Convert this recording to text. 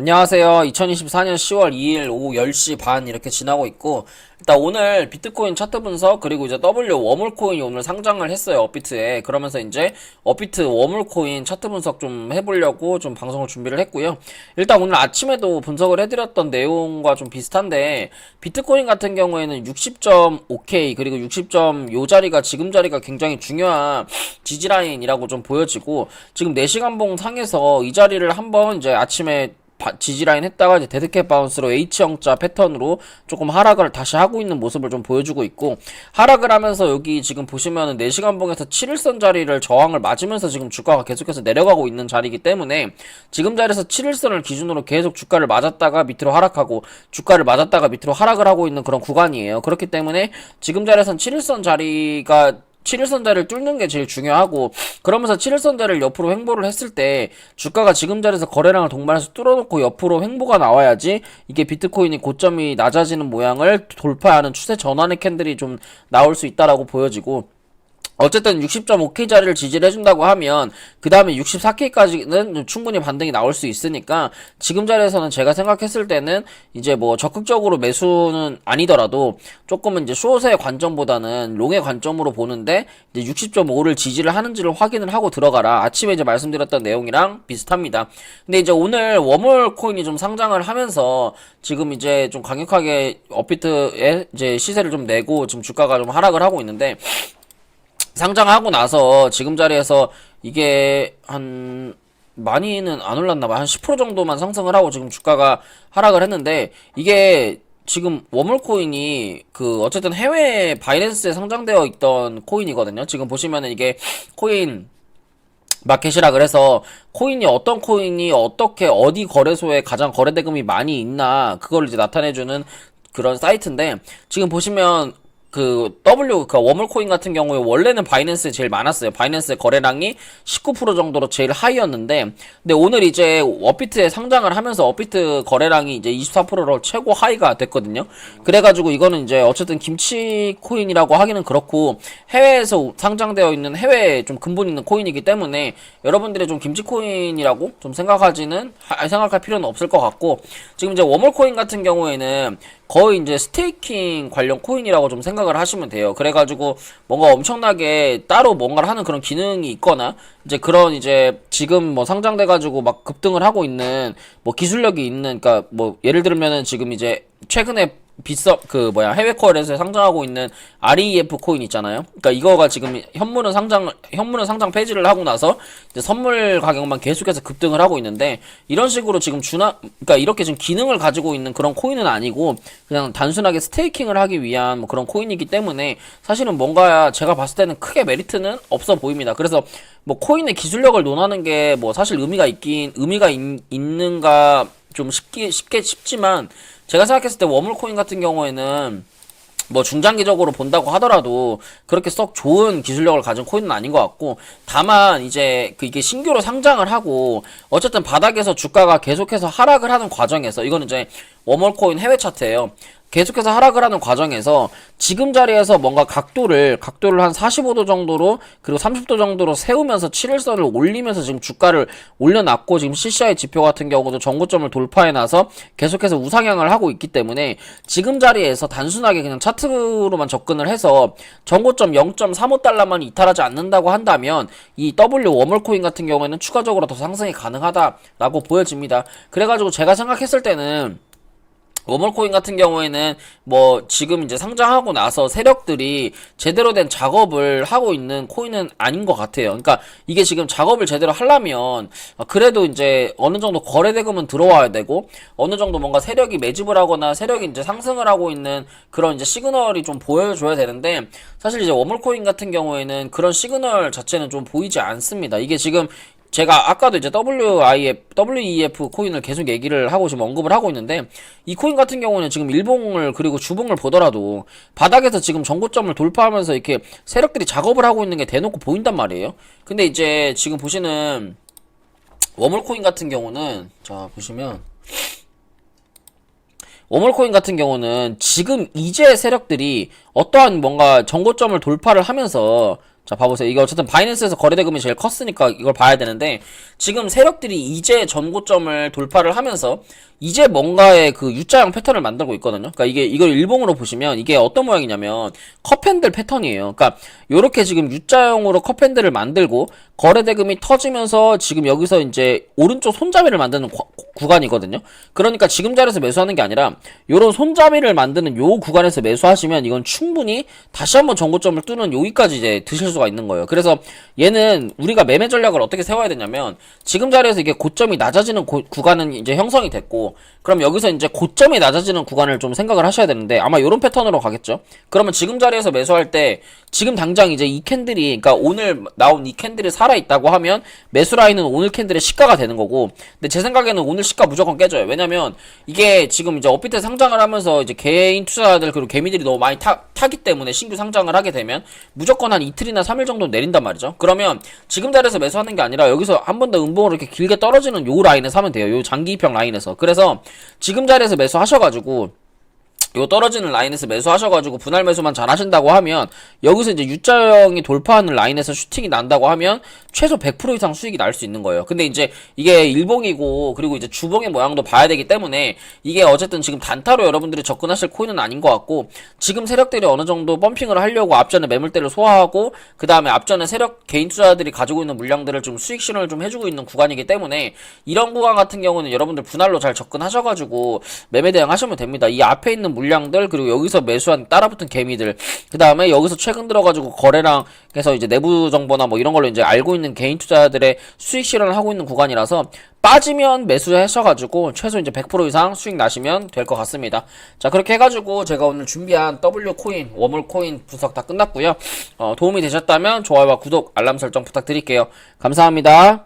안녕하세요. 2024년 10월 2일 오후 10시 반 이렇게 지나고 있고 일단 오늘 비트코인 차트 분석 그리고 이제 W 워물코인이 오늘 상장을 했어요. 업비트에. 그러면서 이제 업비트 워물코인 차트 분석 좀 해보려고 좀 방송을 준비를 했고요. 일단 오늘 아침에도 분석을 해드렸던 내용과 좀 비슷한데 비트코인 같은 경우에는 60.5K 그리고 60점 요 자리가 지금 자리가 굉장히 중요한 지지라인이라고 좀 보여지고 지금 4시간봉 상에서 이 자리를 한번 이제 아침에 바- 지지라인 했다가 이제 데드캣 바운스로 H형자 패턴으로 조금 하락을 다시 하고 있는 모습을 좀 보여주고 있고 하락을 하면서 여기 지금 보시면은 4시간 봉에서 7일선 자리를 저항을 맞으면서 지금 주가가 계속해서 내려가고 있는 자리이기 때문에 지금 자리에서 7일선을 기준으로 계속 주가를 맞았다가 밑으로 하락하고 주가를 맞았다가 밑으로 하락을 하고 있는 그런 구간이에요. 그렇기 때문에 지금 자리에선 7일선 자리가 7일선 자리를 뚫는 게 제일 중요하고 그러면서 7일선 자리를 옆으로 횡보를 했을 때 주가가 지금 자리에서 거래량을 동반해서 뚫어놓고 옆으로 횡보가 나와야지 이게 비트코인이 고점이 낮아지는 모양을 돌파하는 추세 전환의 캔들이 좀 나올 수 있다라고 보여지고 어쨌든 60.5K 자리를 지지를 해준다고 하면 그 다음에 64K까지는 충분히 반등이 나올 수 있으니까 지금 자리에서는 제가 생각했을 때는 이제 뭐 적극적으로 매수는 아니더라도 조금은 이제 숏의 관점보다는 롱의 관점으로 보는데 이제 60.5를 지지를 하는지를 확인을 하고 들어가라 아침에 이제 말씀드렸던 내용이랑 비슷합니다. 근데 이제 오늘 워몰 코인이 좀 상장을 하면서 지금 이제 좀 강력하게 업비트에 이제 시세를 좀 내고 지금 주가가 좀 하락을 하고 있는데 상장하고 나서 지금 자리에서 이게 한 많이는 안 올랐나 봐. 한 10% 정도만 상승을 하고 지금 주가가 하락을 했는데 이게 지금 워물코인이 그 어쨌든 해외 바이낸스에 상장되어 있던 코인이거든요. 지금 보시면은 이게 코인 마켓이라 그래서 코인이 어떤 코인이 어떻게 어디 거래소에 가장 거래 대금이 많이 있나 그걸 이제 나타내주는 그런 사이트인데 지금 보시면 그 W 그 워물 코인 같은 경우에 원래는 바이낸스에 제일 많았어요. 바이낸스의 거래량이 19% 정도로 제일 하이였는데 근데 오늘 이제 업비트에 상장을 하면서 업비트 거래량이 이제 24%로 최고 하이가 됐거든요. 그래 가지고 이거는 이제 어쨌든 김치 코인이라고 하기는 그렇고 해외에서 상장되어 있는 해외에 좀 근본 있는 코인이기 때문에 여러분들이 좀 김치 코인이라고 좀 생각하지는 하- 생각할 필요는 없을 것 같고 지금 이제 워멀코인 같은 경우에는 거의 이제 스테이킹 관련 코인이라고 좀 생각을 하시면 돼요. 그래가지고 뭔가 엄청나게 따로 뭔가를 하는 그런 기능이 있거나 이제 그런 이제 지금 뭐 상장돼가지고 막 급등을 하고 있는 뭐 기술력이 있는 그러니까 뭐 예를 들면은 지금 이제 최근에 비싸 그 뭐야 해외 거래소에 상장하고 있는 REF 코인 있잖아요. 그러니까 이거가 지금 현물은 상장 현물은 상장 폐지를 하고 나서 이제 선물 가격만 계속해서 급등을 하고 있는데 이런 식으로 지금 주나 그러니까 이렇게 지금 기능을 가지고 있는 그런 코인은 아니고 그냥 단순하게 스테이킹을 하기 위한 뭐 그런 코인이기 때문에 사실은 뭔가 제가 봤을 때는 크게 메리트는 없어 보입니다. 그래서 뭐 코인의 기술력을 논하는 게 뭐 사실 의미가 있긴 의미가 있, 있는가 좀 쉽게 쉽게 싶지만 제가 생각했을 때 워물코인 같은 경우에는 뭐 중장기적으로 본다고 하더라도 그렇게 썩 좋은 기술력을 가진 코인은 아닌 것 같고 다만 이제 그 이게 신규로 상장을 하고 어쨌든 바닥에서 주가가 계속해서 하락을 하는 과정에서 이거는 이제 워멀코인 해외 차트예요. 계속해서 하락을 하는 과정에서 지금 자리에서 뭔가 각도를 각도를 한 45도 정도로 그리고 30도 정도로 세우면서 7일선을 올리면서 지금 주가를 올려놨고 지금 CCI 지표 같은 경우도 전고점을 돌파해 나서 계속해서 우상향을 하고 있기 때문에 지금 자리에서 단순하게 그냥 차트로만 접근을 해서 전고점 0.35달러만 이탈하지 않는다고 한다면 이 W 워멀코인 같은 경우에는 추가적으로 더 상승이 가능하다라고 보여집니다. 그래가지고 제가 생각했을 때는 워멀코인 같은 경우에는 뭐 지금 이제 상장하고 나서 세력들이 제대로 된 작업을 하고 있는 코인은 아닌 것 같아요. 그러니까 이게 지금 작업을 제대로 하려면 어, 그래도 이제 어느 정도 거래 대금은 들어와야 되고 어느 정도 뭔가 세력이 매집을 하거나 세력이 이제 상승을 하고 있는 그런 이제 시그널이 좀 보여줘야 되는데 사실 이제 워멀코인 같은 경우에는 그런 시그널 자체는 좀 보이지 않습니다. 이게 지금 제가 아까도 이제 WIF, WEF 코인을 계속 얘기를 하고 지금 언급을 하고 있는데 이 코인 같은 경우는 지금 일봉을 그리고 주봉을 보더라도 바닥에서 지금 전고점을 돌파하면서 이렇게 세력들이 작업을 하고 있는 게 대놓고 보인단 말이에요. 근데 이제 지금 보시는 워멀 코인 같은 경우는 자 보시면 워멀코인 같은 경우는 지금 이제 세력들이 어떠한 뭔가 정고점을 돌파를 하면서 자, 봐보세요. 이게 어쨌든 바이낸스에서 거래대금이 제일 컸으니까 이걸 봐야 되는데, 지금 세력들이 이제 전고점을 돌파를 하면서, 이제 뭔가의 그 U자형 패턴을 만들고 있거든요. 그러니까 이게, 이걸 일봉으로 보시면, 이게 어떤 모양이냐면, 컵핸들 패턴이에요. 그러니까, 요렇게 지금 U자형으로 컵핸들을 만들고, 거래대금이 터지면서, 지금 여기서 이제, 오른쪽 손잡이를 만드는 구- 구간이거든요. 그러니까 지금 자리에서 매수하는 게 아니라, 요런 손잡이를 만드는 요 구간에서 매수하시면, 이건 충분히 다시 한번 전고점을 뚫는 여기까지 이제 드실 수가 있는 거예요. 그래서 얘는 우리가 매매 전략을 어떻게 세워야 되냐면 지금 자리에서 이게 고점이 낮아지는 고- 구간은 이제 형성이 됐고 그럼 여기서 이제 고점이 낮아지는 구간을 좀 생각을 하셔야 되는데 아마 이런 패턴으로 가겠죠. 그러면 지금 자리에서 매수할 때 지금 당장 이제 이 캔들이 그러니까 오늘 나온 이 캔들이 살아 있다고 하면 매수 라인은 오늘 캔들의 시가가 되는 거고 근데 제 생각에는 오늘 시가 무조건 깨져요. 왜냐면 이게 지금 이제 업비트 상장을 하면서 이제 개인 투자자들 그리고 개미들이 너무 많이 타, 타기 때문에 신규 상장을 하게 되면 무조건 한 이틀이나 3일 정도 내린단 말이죠. 그러면 지금 자리에서 매수하는 게 아니라 여기서 한 번 더 음봉으로 이렇게 길게 떨어지는 요 라인에 사면 돼요. 요 장기 입형 라인에서. 그래서 지금 자리에서 매수하셔가지고 요 떨어지는 라인에서 매수하셔가지고 분할 매수만 잘 하신다고 하면 여기서 이제 U자형이 돌파하는 라인에서 슈팅이 난다고 하면 최소 100% 이상 수익이 날 수 있는 거예요. 근데 이제 이게 일봉이고 그리고 이제 주봉의 모양도 봐야 되기 때문에 이게 어쨌든 지금 단타로 여러분들이 접근하실 코인은 아닌 것 같고 지금 세력들이 어느 정도 펌핑을 하려고 앞전에 매물대를 소화하고 그 다음에 앞전에 세력 개인 투자들이 가지고 있는 물량들을 좀 수익 실현을 좀 해주고 있는 구간이기 때문에 이런 구간 같은 경우는 여러분들 분할로 잘 접근하셔가지고 매매 대응하시면 됩니다. 이 앞에 있는 물량들 그리고 여기서 매수한 따라붙은 개미들 그 다음에 여기서 최근 들어가지고 거래랑 해서 이제 내부 정보나 뭐 이런 걸로 이제 알고 있는 개인 투자들의 수익 실현을 하고 있는 구간이라서 빠지면 매수하셔가지고 최소 이제 100% 이상 수익 나시면 될 것 같습니다. 자 그렇게 해가지고 제가 오늘 준비한 W 코인, 워물 코인 분석 다 끝났고요. 어, 도움이 되셨다면 좋아요와 구독, 알람 설정 부탁드릴게요. 감사합니다.